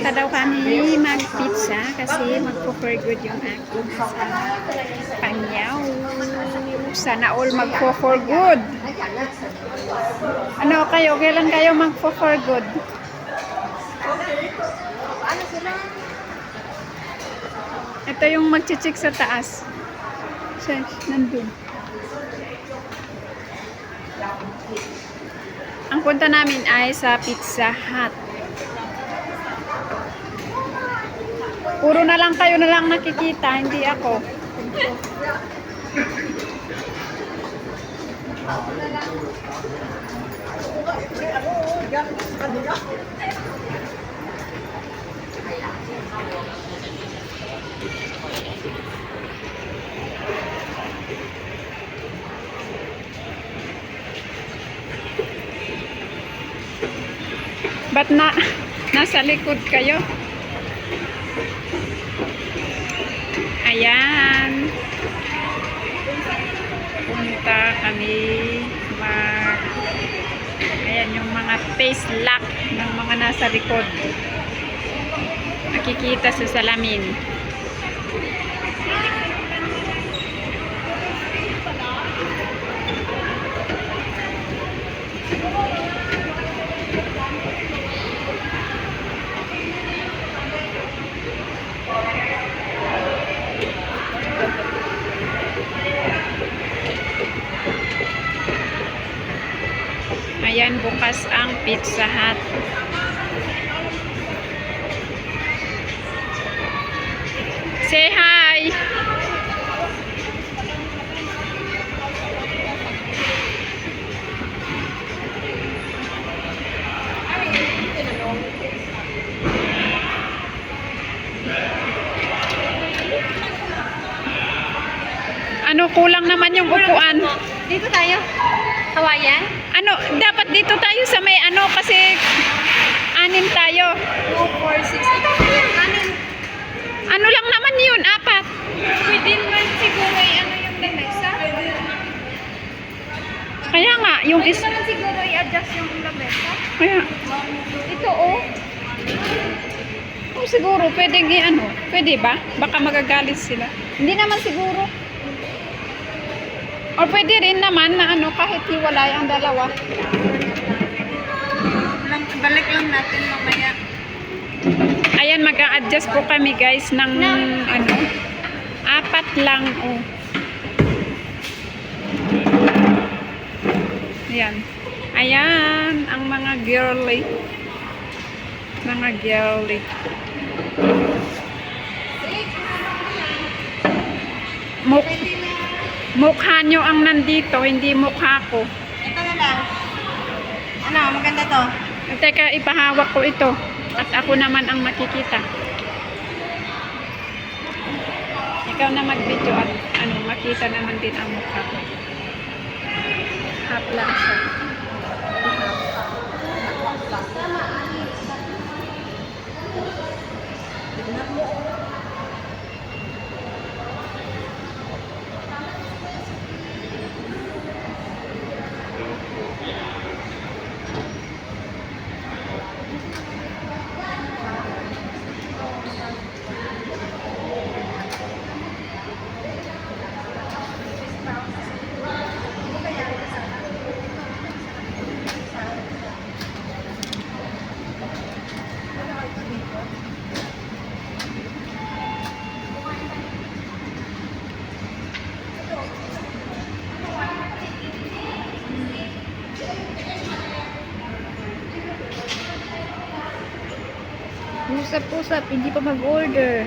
pupunta daw kami mag-pizza kasi magpo-for good yung aking asawa. Panyaw. Sana all magpo-for good. Ano kayo? Kailan kayo magpo-for good? Ito yung magchichik sa taas. Siya, nandun. Ang punta namin ay sa Pizza Hut. Puro na lang kayo na lang nakikita, hindi ako. Ba't na, nasa likod kayo? Ayan. Punta kami mag... Ayan yung mga face lock ng mga nasa likod. Nakikita sa salamin. Ayan, bukas ang Pizza Hut. Say hi! Ano, kulang naman yung upuan. Dito tayo. Hawaiian? Ano, dapat dito tayo sa may ano kasi anim tayo. 2, 4, 6. Ito pa yan. Anin. Ano lang naman yun, apat. Pwede naman siguro ay ano yung lamesa. Kaya nga, yung Pwede is... naman siguro i-adjust yung lamesa. Kaya, Ito oh. kung siguro, pwedeng i-ano, pwede ba? Baka magagalit sila. Hindi naman siguro. Or pwede rin naman na ano, kahit hiwalay ang dalawa. Lang, balik lang natin mamaya. Ayan, mag-a-adjust po kami guys ng ano, apat lang. Oh. Ayan. Ayan, ang mga girly. Mga girly. Muk mukha nyo ang nandito, hindi mukha ko. Ito na lang. Ano, maganda to. Teka, ipahawak ko ito. At ako naman ang makikita. Ikaw na mag-video at ano, makita naman din ang mukha ko. Half lang siya. Usap-usap, hindi pa mag-order.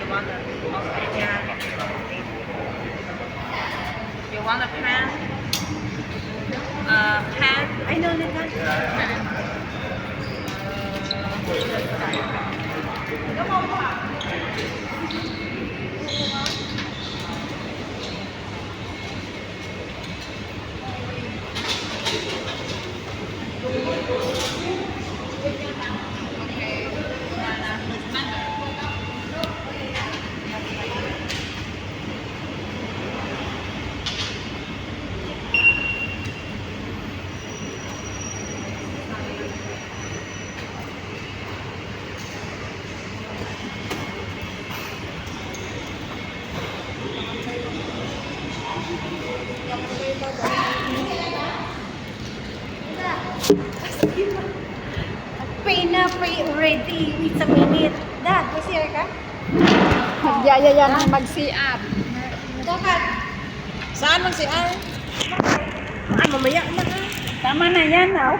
you want a Australian, you want a pen? Uh, pen? I know the Pen. Uh, Pay na, pay already. It's a minute. Dad, masira ka? Nagyaya yan ang mag-CR. Dapat. Saan mag si Ay? Ay, mamaya na. Tama na yan, ah.